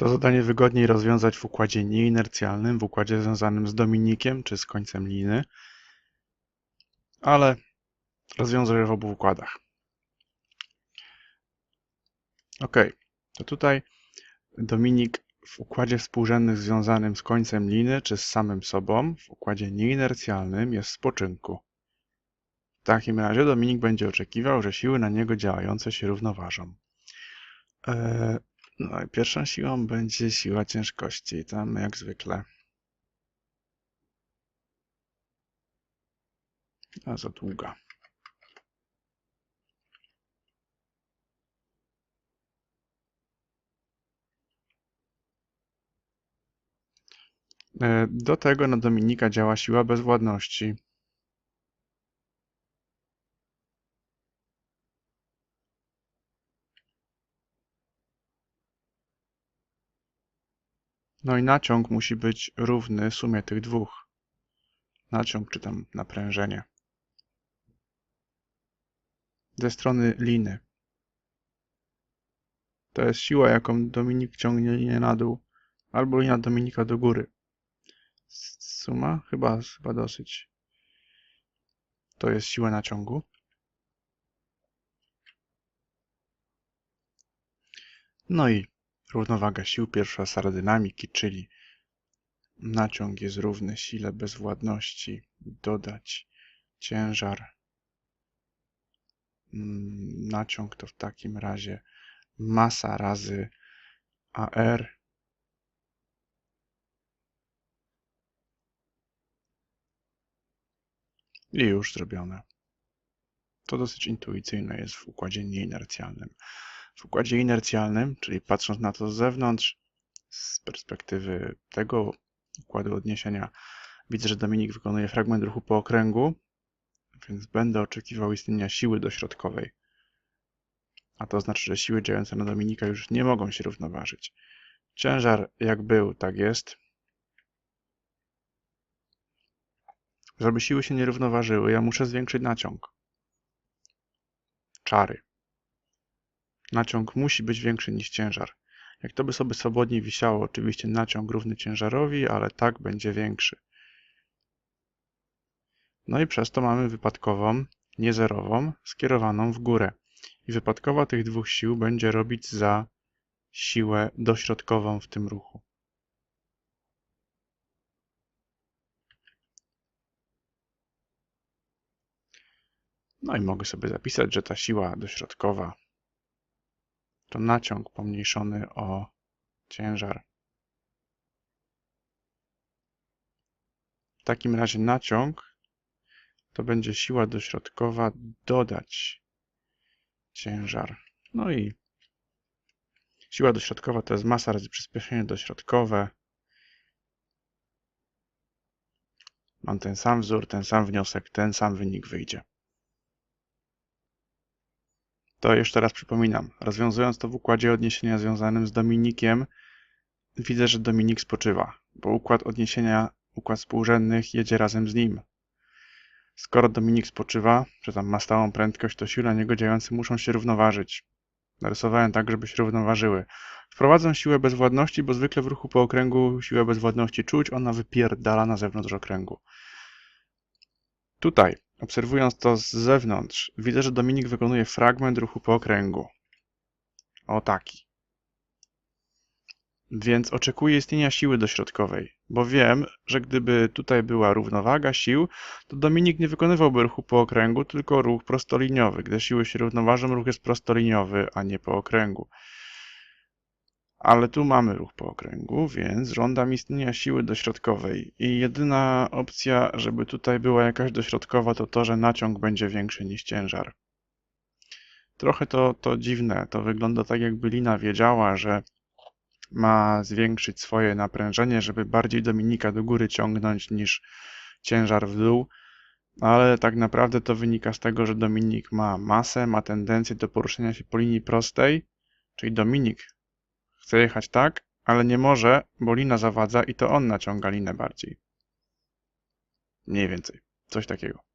To zadanie wygodniej rozwiązać w układzie nieinercjalnym, w układzie związanym z dominikiem czy z końcem liny, ale rozwiążę je w obu układach. Ok, to tutaj dominik w układzie współrzędnych związanym z końcem liny czy z samym sobą, w układzie nieinercjalnym jest w spoczynku. W takim razie Dominik będzie oczekiwał, że siły na niego działające się równoważą. Eee, no i pierwszą siłą będzie siła ciężkości, tam jak zwykle. A za długa. E, Do tego na Dominika działa siła bezwładności. No i naciąg musi być równy sumie tych dwóch. Naciąg czy tam naprężenie. Ze strony liny. To jest siła, jaką Dominik ciągnie linię na dół, albo lina Dominika do góry. Suma? Chyba, chyba dosyć. To jest siła naciągu. No i równowaga sił pierwsza zasada dynamiki, czyli naciąg jest równy sile bezwładności, dodać ciężar. Mm, Naciąg to w takim razie masa razy AR i już zrobione. To dosyć intuicyjne jest w układzie nieinercjalnym. W układzie inercjalnym, czyli patrząc na to z zewnątrz, z perspektywy tego układu odniesienia, widzę, że Dominik wykonuje fragment ruchu po okręgu, więc będę oczekiwał istnienia siły dośrodkowej. A to znaczy, że siły działające na Dominika już nie mogą się równoważyć. Ciężar jak był, tak jest. Żeby siły się nie równoważyły, ja muszę zwiększyć naciąg. Czary. Naciąg musi być większy niż ciężar. Jak to by sobie swobodnie wisiało, oczywiście naciąg równy ciężarowi, ale tak będzie większy. No i przez to mamy wypadkową, niezerową, skierowaną w górę. I wypadkowa tych dwóch sił będzie robić za siłę dośrodkową w tym ruchu. No i mogę sobie zapisać, że ta siła dośrodkowa to naciąg pomniejszony o ciężar. W takim razie naciąg to będzie siła dośrodkowa dodać ciężar. No i siła dośrodkowa to jest masa razy przyspieszenie dośrodkowe. Mam ten sam wzór, ten sam wniosek, ten sam wynik wyjdzie. To jeszcze raz przypominam. Rozwiązując to w układzie odniesienia związanym z Dominikiem, widzę, że Dominik spoczywa, bo układ odniesienia, układ współrzędnych jedzie razem z nim. Skoro Dominik spoczywa, czy tam ma stałą prędkość, to siły na niego działające muszą się równoważyć. Narysowałem tak, żeby się równoważyły. Wprowadzam siłę bezwładności, bo zwykle w ruchu po okręgu siłę bezwładności czuć, ona wypierdala na zewnątrz okręgu. Tutaj Obserwując to z zewnątrz, widzę, że Dominik wykonuje fragment ruchu po okręgu. O taki. Więc oczekuję istnienia siły dośrodkowej, bo wiem, że gdyby tutaj była równowaga sił, to Dominik nie wykonywałby ruchu po okręgu, tylko ruch prostoliniowy. Gdy siły się równoważą, ruch jest prostoliniowy, a nie po okręgu. Ale tu mamy ruch po okręgu, więc żądam istnienia siły dośrodkowej. I jedyna opcja, żeby tutaj była jakaś dośrodkowa, to to, że naciąg będzie większy niż ciężar. Trochę to, to dziwne. To wygląda tak, jakby lina wiedziała, że ma zwiększyć swoje naprężenie, żeby bardziej Dominika do góry ciągnąć niż ciężar w dół. Ale tak naprawdę to wynika z tego, że Dominik ma masę, ma tendencję do poruszania się po linii prostej, czyli Dominik chce jechać tak, ale nie może, bo lina zawadza i to on naciąga linę bardziej. Mniej więcej. Coś takiego.